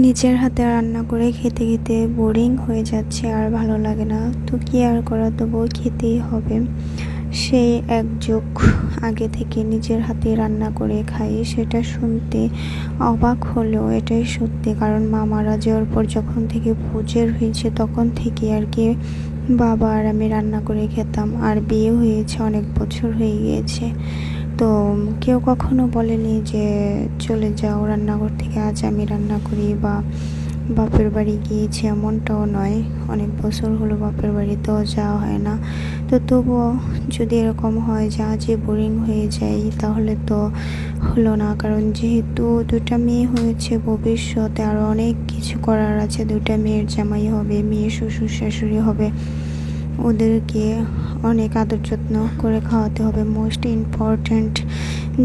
নিজের হাতে রান্না করে খেতে খেতে বোরিং হয়ে যাচ্ছে আর ভালো লাগে না। তো কি আর করা তবুও খেতেই হবে। সেই এক যুগ আগে থেকে নিজের হাতে রান্না করে খাই সেটা শুনতে অবাক হলেও এটাই সত্যি। কারণ মা মারা যাওয়ার পর যখন থেকে পুজোর হয়েছে, তখন থেকে আর কি বাবা আর আমি রান্না করে খেতাম। আর বিয়ে হয়েছে অনেক বছর হয়ে গিয়েছে। তো কেউ কখনো বলেনি যে চলে যাও, রান্নাঘর থেকে আজ আমি রান্না করি বা বাপের বাড়ি গিয়েছি এমনটাও নয়। অনেক বছর হলো বাপের বাড়িতেও যাওয়া হয় না। তো তবুও যদি এরকম হয় যে আজই বোরিং হয়ে যাই, তাহলে তো হলো না। কারণ যেহেতু দুটা মেয়ে হয়েছে, ভবিষ্যতে আরও অনেক কিছু করার আছে। দুটা মেয়ের জামাই হবে, মেয়ে শ্বশুর শাশুড়ি হবে। ওদেরকে অনেক আদর যত্ন করে খাওয়াতে হবে। মোস্ট ইম্পর্ট্যান্ট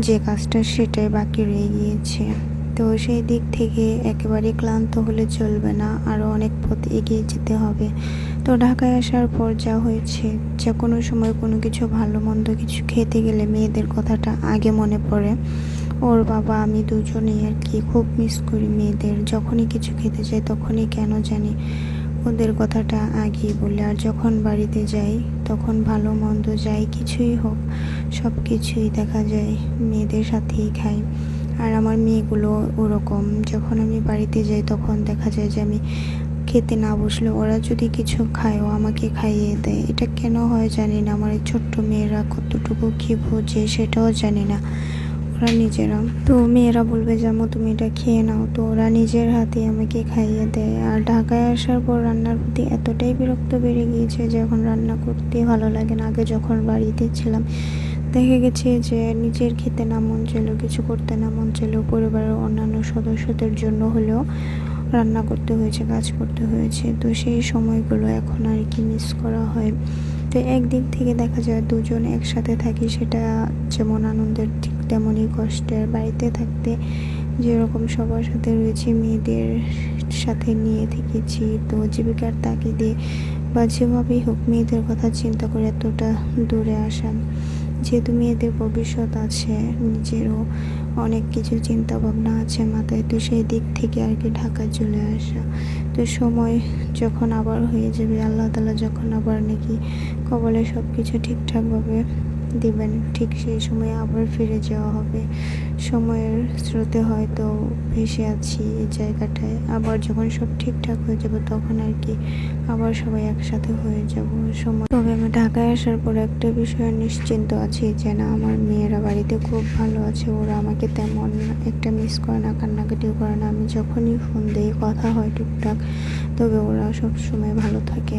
যে কাজটা সেটাই বাকি রয়ে গিয়েছে। তো সেই দিক থেকে একেবারে ক্লান্ত হলে চলবে না আরও অনেক পথ এগিয়ে যেতে হবে। তো ঢাকায় আসার পর যা হয়েছে, যে কোনো সময় কোনো কিছু ভালো মন্দ কিছু খেতে গেলে মেয়েদের কথাটা আগে মনে পড়ে। ওর বাবা, আমি দুজনেই আর কি খুব মিস করি মেয়েদের। যখনই কিছু খেতে চাই তখনই কেন জানি ওদের কথাটা আগেই বলে আর যখন বাড়িতে যাই, তখন ভালো মন্দ যাই কিছুই হোক, সব কিছুই দেখা যায়, মেয়েদের সাথেই খাই। আর আমার মেয়েগুলো ওরকম, যখন আমি বাড়িতে যাই, তখন দেখা যায় যে আমি খেতে না বসলে ওরা যদি কিছু খায় ও আমাকে খাইয়ে দেয়। এটা কেন হয় জানি না, আমার এই ছোট্ট মেয়েরা কতটুকু কী বোঝে সেটাও জানি না। ওরা নিজেরা। তো মেয়েরা বলবে যেমন তুমি এটা খেয়ে নাও। তো ওরা নিজের হাতে আমাকে খাইয়ে দেয়। আর ঢাকায় আসার পর রান্নার প্রতি এতটাই বিরক্ত বেড়ে গিয়েছে যে, এখন রান্না করতে ভালো লাগে না। আগে যখন বাড়িতে ছিলাম, দেখা গেছে যে, নিজের খেতে না মন চাইলেও, কিছু করতে না মন চাইলেও, পরিবারের অন্যান্য সদস্যদের জন্য হলেও রান্না করতে হয়েছে, কাজ করতে হয়েছে। তো সেই সময়গুলো এখন আর কি মিস করা হয়। তো একদিক থেকে দেখা যায় দুজন একসাথে থাকি, সেটা যেমন আনন্দের ঠিক তেমনই কষ্টের বাড়িতে থাকতে। যেরকম সবার সাথে রয়েছে, মেয়েদের সাথে নিয়ে থেকেছি। তো জীবিকার তাগিদে বা যেভাবেই হোক, মেয়েদের কথা চিন্তা করে এতটা দূরে আসা। যেহেতু মেয়েদের ভবিষ্যৎ আছে, নিজেরও অনেক কিছু চিন্তা ভাবনা আছে মাথায়, তো সেই দিক থেকে আর কি ঢাকা চলে আসা। তো সময় যখন আবার হয়ে যাবে, আল্লাহ তালা যখন আবার নাকি কবলে সব কিছু ঠিকঠাকভাবে দেবেন, ঠিক সেই সময় আবার ফিরে যাওয়া হবে। সময়ের স্রোতে হয়তো ভেসে আছি এই জায়গাটায়। আবার যখন সব ঠিকঠাক হয়ে যাবে তখন আর কি আবার সবাই একসাথে হয়ে যাব। সময় তবে আমি ঢাকায় আসার পর একটা বিষয়ে নিশ্চিন্ত আছি যে না, আমার মেয়েরা বাড়িতে খুব ভালো আছে, ওরা আমাকে তেমন একটা মিস করে না, কান্নাকাটিও করে না। আমি যখনই ফোন দিই, কথা হয় টুকটাক, তবে ওরা সব সময় ভালো থাকে।